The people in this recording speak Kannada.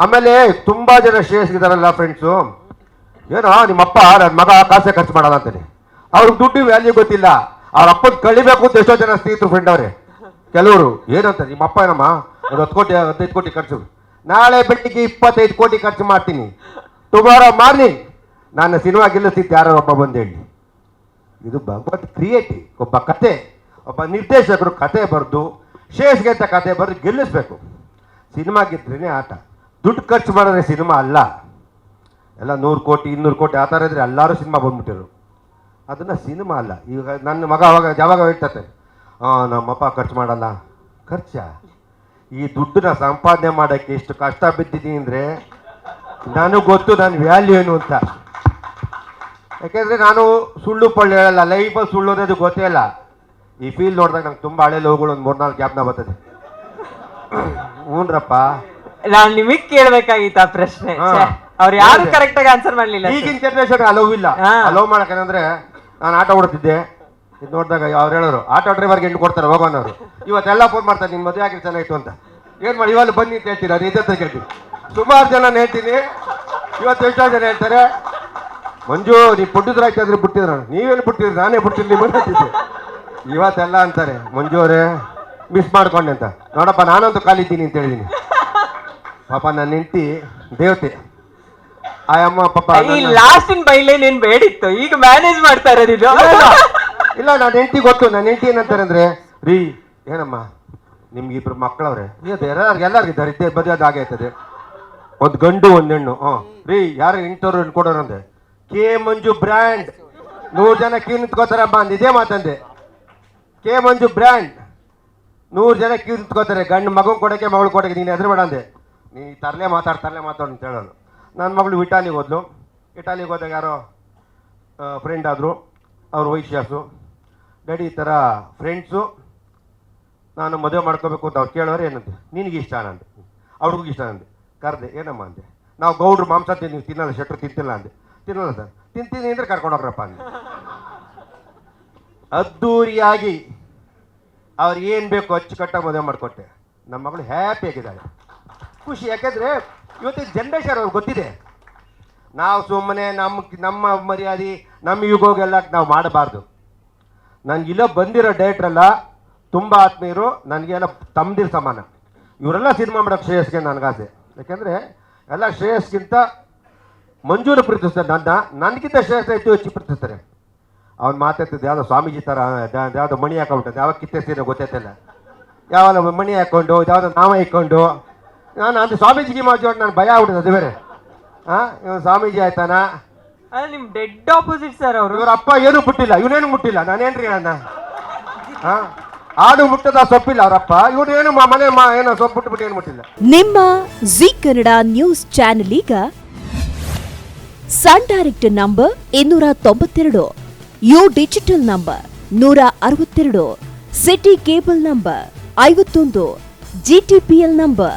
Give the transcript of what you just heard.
ಆಮೇಲೆ ತುಂಬಾ ಜನ ಶ್ರೇಯಸ್ಗಿದಾರಲ್ಲ ಫ್ರೆಂಡ್ಸು ಏನೋ ನಿಮ್ಮಪ್ಪ ನನ್ನ ಮಗ ಕಾಸೆ ಖರ್ಚು ಮಾಡಲ್ಲ ಅಂತಾನೆ. ಅವ್ರಿಗೆ ದುಡ್ಡು ವ್ಯಾಲ್ಯೂ ಗೊತ್ತಿಲ್ಲ. ಅವ್ರ ಅಪ್ಪನ ಕಳಿಬೇಕು ಅಂತ ಎಷ್ಟೋ ಜನ ಸ್ನೇಹಿತರು ಫ್ರೆಂಡ್ ಅವರೇ. ಕೆಲವರು, ಏನಂತ ನಿಮ್ಮಪ್ಪ ಏನಮ್ಮ? ಒಂದು ಹತ್ತು ಕೋಟಿ, ಹದಿನೈದು ಕೋಟಿ ಖರ್ಚು. ನಾಳೆ ಬೆಟ್ಟಿಗೆ ಇಪ್ಪತ್ತೈದು ಕೋಟಿ ಖರ್ಚು ಮಾಡ್ತೀನಿ. ಟುಮಾರೋ ಮಾರ್ನಿಂಗ್ ನಾನು ಸಿನಿಮಾ ಗೆಲ್ಲಿಸ್ತಿದ್ದೆ, ಯಾರೋ ಒಬ್ಬ ಬಂದು ಹೇಳಿ. ಇದು ಭಗವತ್ ಕ್ರಿಯೇಟಿವ್ ಒಬ್ಬ ಕತೆ, ಒಬ್ಬ ನಿರ್ದೇಶಕರು ಕತೆ ಬರೆದು ಶೇಷ್ಗೆ ಅಂತ ಕತೆ ಬರೆದು ಗೆಲ್ಲಿಸ್ಬೇಕು. ಸಿನಿಮಾ ಗೆದ್ರೇ ಆಟ. ದುಡ್ಡು ಖರ್ಚು ಮಾಡಿದ್ರೆ ಸಿನಿಮಾ ಅಲ್ಲ ಎಲ್ಲ ನೂರು ಕೋಟಿ ಇನ್ನೂರು ಕೋಟಿ ಆ ಥರ ಇದ್ರೆ ಎಲ್ಲರೂ ಸಿನಿಮಾ ಬಂದ್ಬಿಟ್ಟಿರು ಅದನ್ನು ಸಿನಿಮಾ ಅಲ್ಲ ಈಗ ನನ್ನ ಮಗ ಅವಾಗ ಯಾವಾಗ ಹೇಳ್ತತೆ ಹಾಂ ನಮ್ಮಪ್ಪ ಖರ್ಚು ಮಾಡಲ್ಲ ಖರ್ಚ ಈ ದುಡ್ಡನ್ನ ಸಂಪಾದನೆ ಮಾಡೋಕ್ಕೆ ಎಷ್ಟು ಕಷ್ಟ ಬಿದ್ದಿದ್ದೀನಿ ಅಂದರೆ ನನಗೆ ಗೊತ್ತು ನನ್ನ ವ್ಯಾಲ್ಯೂ ಏನು ಅಂತ ಯಾಕೆಂದರೆ ನಾನು ಸುಳ್ಳು ಪಳ್ಳು ಹೇಳಲ್ಲ ಲೈಫಲ್ಲಿ ಸುಳ್ಳು ಅನ್ನೋದು ಗೊತ್ತೇ ಇಲ್ಲ ಈ ಫೀಲ್ ನೋಡಿದಾಗ ನಂಗೆ ತುಂಬ ಹಳೆ ಲೋಗಳು ಒಂದು ಮೂರ್ನಾಲ್ಕು ಗ್ಯಾಪ್ನ ಬರ್ತದೆ ಹ್ಞೂನ್ರಪ್ಪ ನಾನ್ ನಿಮಗ್ ಕೇಳ್ಬೇಕಾಗಿತ್ತು ಆ ಪ್ರಶ್ನೆ. ಹಾ. ಅವ್ರು ಯಾರು. ಕರೆಕ್ಟ್ ಆಗಿ ಆನ್ಸರ್ ಮಾಡ್ಲಿಲ್ಲ ಈಗಿನ ಜನರೇಷನ್ ಅಲೋ ಇಲ್ಲ. ಹಾ. ಮಾಡಕ್ ನಾನು ಆಟೋ ಹೊಡ್ತಿದ್ದೆ ಇದು ನೋಡಿದಾಗ ಅವ್ರು ಹೇಳೋರು ಆಟೋ ಡ್ರೈವರ್ಗೆ ಎಂಟು ಕೊಡ್ತಾರೆ ಹೋಗೋನವರು ಇವತ್ತೆಲ್ಲ ಫೋನ್ ಮಾಡ್ತಾರೆ ನಿಮ್ಮ ಮದುವೆ ಆಗಿ ಚೆನ್ನಾಗಿತ್ತು ಅಂತ. ಏನ್ ಮಾಡಿ ಇವಾಗ ಬನ್ನಿ ಅಂತ ಹೇಳ್ತೀರಾ? ಅದು ಇದ್ದಂತ ಕೇಳ್ತೀನಿ. ಸುಮಾರು ಜನ ಹೇಳ್ತೀನಿ. ಇವತ್ತು ಎಷ್ಟೋ ಜನ ಹೇಳ್ತಾರೆ ಮಂಜು ನೀ ಪುಟ್ಟಿದ್ರ ಆಯ್ತಾದ್ರೆ ಬಿಟ್ಟಿದ್ರ ನೀವೇನು ಬಿಟ್ಟಿದ್ರಿ ನಾನೇ ಬಿಟ್ಟಿರ್ಲಿ ಬಂದಿದ್ದೆ ಇವತ್ತೆಲ್ಲ ಅಂತಾರೆ ಮಂಜು ಅವರೇ ಮಿಸ್ ಮಾಡ್ಕೊಂಡೆ ಅಂತ. ನೋಡಪ್ಪ ನಾನಂತೂ ಕಾಲಿದ್ದೀನಿ ಅಂತ ಹೇಳಿದ್ದೀನಿ ಪಾಪ ನನ್ನ ಹೆಂಡತಿ ದೇವತೆ. ಆ ಅಮ್ಮ ಪಾಪ ಈ ನನ್ನ- ಲಾಸ್ಟ್ ಇನ್ ಬೈಲೇ ನೀನ್ ಬೇಡಿತ್ತು. ಈಗ ಮ್ಯಾನೇಜ್ ಮಾಡ್ತಾ ಇರೋದು ಇದು. ಇಲ್ಲ, ನನ್ನ ಹೆಂಡತಿ ಗೊತ್ತು. ನನ್ನ ಹೆಂಡತಿ ಏನಂತಾರೆ ಅಂದ್ರೆ ರೀ ಏನಮ್ಮ? ನಿಮ್ಗೆ ಇಬ್ರು ಮಕ್ಕಳವ್ರೆ. ಎಲ್ಲರಿಗೂ ಇದ್ದಾರೆ. ಇದ್ದೇ ದರಿದ್ದೆ ಅದು ಆಗೈತದೆ ಒಂದು ಗಂಡು ಒಂದು ಹೆಣ್ಣು. ಹ್ಞೂ ರೀ ಯಾರು ಇಂಟರ್ ಕೊಡೋರು ಅಂದೆ? K Manju brand. ನೂರು ಜನ ಕ್ಯೂ ನಿಂತ್ಕೋತಾರಮ್ಮ ಅಂದ. ಇದೇ ಮಾತಂದೆ. K Manju brand. ನೂರು ಜನ ಕ್ಯೂ ನಿಂತ್ಕೋತಾರೆ ಗಂಡು ಮಗು ಕೊಡೋಕೆ ಮಗಳು ಕೊಡೋಕೆ ನೀನು ಹೆದರ್ಬೇಡ ಅಂದೆ. ನೀ ತರಲೆ ಮಾತಾಡ್, ತರಲೆ ಮಾತಾಡು ಅಂತ ಹೇಳೋದು ನನ್ನ ಮಗಳು ಇಟಾಲಿಗೆ ಹೋದ್ಲು. ಇಟಾಲಿಗೆ ಹೋದಾಗ ಯಾರೋ ಫ್ರೆಂಡ್ ಆದರು. ಅವ್ರ ವೈಶ್ಯಾಸು. ಡ್ಯಾಡಿ ಈ ಥರ ಫ್ರೆಂಡ್ಸು ನಾನು ಮದುವೆ ಮಾಡ್ಕೋಬೇಕು ಅಂತ ಅವ್ರು ಕೇಳೋರು ಏನಂತೆ? ನಿನಗೆ ಇಷ್ಟ ಅಂದೆ ಅವ್ರಿಗೂ ಇಷ್ಟ ಅಂದೆ ಕರೆದೆ, ಏನಮ್ಮ ಅಂದೆ? ನಾವು ಗೌಡ್ರು ಮಾಂಸ ನೀವು ತಿನ್ನಲ್ಲ, ಶೆಟ್ರು ತಿಂತಿಲ್ಲ ಅಂದೆ. ತಿನ್ನಲ್ಲ ಸರ್. ತಿಂತೀನಿ ಅಂದರೆ ಕರ್ಕೊಂಡು ಹೋಗ್ರಪ್ಪ ಅಂದೆ. ಅದ್ದೂರಿಯಾಗಿ ಅವ್ರು ಏನು ಬೇಕು ಅಚ್ಚುಕಟ್ಟಾಗಿ ಮದುವೆ ಮಾಡಿಕೊಟ್ಟೆ. ನಮ್ಮ ಮಗಳು ಹ್ಯಾಪಿ ಆಗಿದ್ದಾಳೆ. ಖುಷಿ. ಯಾಕೆಂದರೆ ಇವತ್ತಿನ ಜನ್ರೇಷನ್ ಅವ್ರಿಗೆ ಗೊತ್ತಿದೆ. ನಾವು ಸುಮ್ಮನೆ ನಮ್ಮ ನಮ್ಮ ಮರ್ಯಾದೆ, ನಮ್ಮ ಯುಗೋಗೆಲ್ಲ ನಾವು ಮಾಡಬಾರ್ದು. ನನಗಿಲ್ಲ ಬಂದಿರೋ ಡೈರೆಕ್ಟ್ರೆಲ್ಲ ತುಂಬ ಆತ್ಮೀಯರು, ನನಗೆಲ್ಲ ತಮ್ಮದಿರ ಸಮಾನ. ಇವರೆಲ್ಲ ಸಿನಿಮಾ ಮಾಡೋಕ್ಕೆ ಶ್ರೇಯಸ್ಗೆ ನನಗಾಸೆ ಯಾಕೆಂದರೆ ಎಲ್ಲ ಶ್ರೇಯಸ್ಗಿಂತ ಮಂಜೂರು ಪ್ರೀತಿಸ್ತಾರೆ. ನನ್ನ, ನನಗಿಂತ ಶ್ರೇಯಸ್ ಹೆಚ್ಚು ಹೆಚ್ಚು ಪ್ರೀತಿಸ್ತಾರೆ. ಅವ್ನು ಮಾತಾಡ್ತಿದ್ದೆ ಯಾವುದೋ ಸ್ವಾಮೀಜಿ ಥರ ಯಾವುದೋ ಮಣಿ ಹಾಕೊಂಡ್ಬಿಟ್ಟೆ ಯಾವಾಗ ಕಿತ್ತೆ ಸೀರೆ ಗೊತ್ತೈತಿಲ್ಲ ಯಾವಾಗ ಮಣಿ ಹಾಕ್ಕೊಂಡು ಯಾವುದೋ ನಾಮ ಇಕ್ಕೊಂಡು ನಾನು ಅಂದ್ರೆ ಸ್ವಾಮೀಜಿಗೆ ಮಾಡಿ ನಾನು ಭಯ ಆಗ್ಬಿಟ್ಟಿದೆ ಅದು ಬೇರೆ. ಹಾಂ ಇವನು ಸ್ವಾಮೀಜಿ ಆಯ್ತಾನ? ನಿಮ್ ಡೆಡ್ ಆಪೋಸಿಟ್ ಸರ್ ಅವರು. ಇವ್ರ ಅಪ್ಪ ಏನು ಮುಟ್ಟಿಲ್ಲ ಇವನೇನು ಮುಟ್ಟಿಲ್ಲ ನಾನೇನ್ರಿ ಅಣ್ಣ? ಹಾ ಆಡು ಮುಟ್ಟದ ಸೊಪ್ಪಿಲ್ಲ ಅವರಪ್ಪ ಇವ್ರು ಏನು ಮ- ಮನೆ ಮಾ ಏನೋ ಸೊಪ್ಪು ಬಿಟ್ಬಿಟ್ಟು ಏನು ಮುಟ್ಟಿಲ್ಲ. ನಿಮ್ಮ ಜಿ ಕನ್ನಡ ನ್ಯೂಸ್ ಚಾನೆಲ್ ಈಗ ಸನ್ ಡೈರೆಕ್ಟ್ ನಂಬರ್ ಇನ್ನೂರ ತೊಂಬತ್ತೆರಡು ಯು ಡಿಜಿಟಲ್ ನಂಬರ್ ನೂರ ಅರವತ್ತೆರಡು ಸಿಟಿ ಕೇಬಲ್ ನಂಬರ್ ಐವತ್ತೊಂದು ಜಿಟಿಪಿಎಲ್ ನಂಬರ್